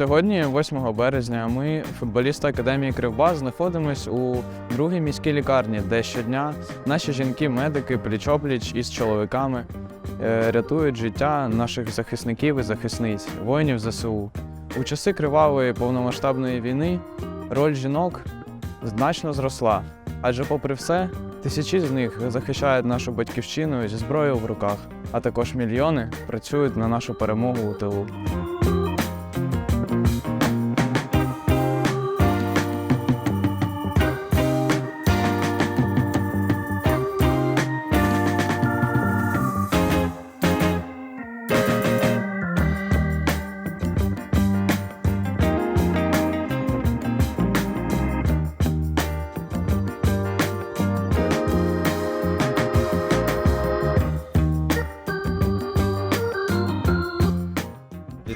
Сьогодні, 8 березня, ми, футболісти Академії Кривбас, знаходимось у другій міській лікарні, де щодня наші жінки-медики пліч-опліч із чоловіками е, рятують життя наших захисників і захисниць, воїнів ЗСУ. У часи кривавої повномасштабної війни роль жінок значно зросла, адже, попри все, тисячі з них захищають нашу батьківщину зі зброєю в руках, а також мільйони працюють на нашу перемогу у тилу.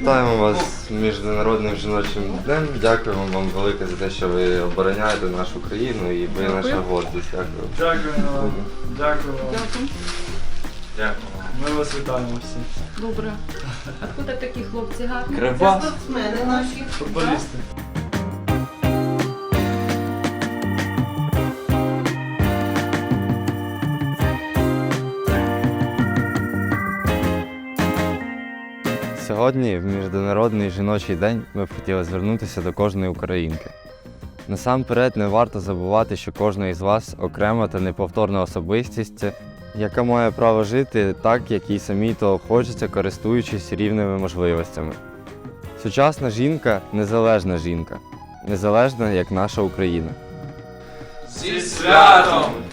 Вітаємо вас з Міжнародним жіночим днем. Дякуємо вам велике за те, що ви обороняєте нашу країну і ви наша гордість. Дякую. Дякуємо вам. Дякую вам. Дякую. Дякую. Ми вас вітаємо всі. Добре. Откуда такі хлопці гарні? Кривбас. Це спортсмени наші. Футболісти. Сьогодні, в Міжнародний жіночий день, ми б хотіли звернутися до кожної українки. Насамперед не варто забувати, що кожна із вас окрема та неповторна особистість, яка має право жити так, як їй самій того хочеться, користуючись рівними можливостями. Сучасна жінка незалежна жінка, незалежна як наша Україна. Зі святом!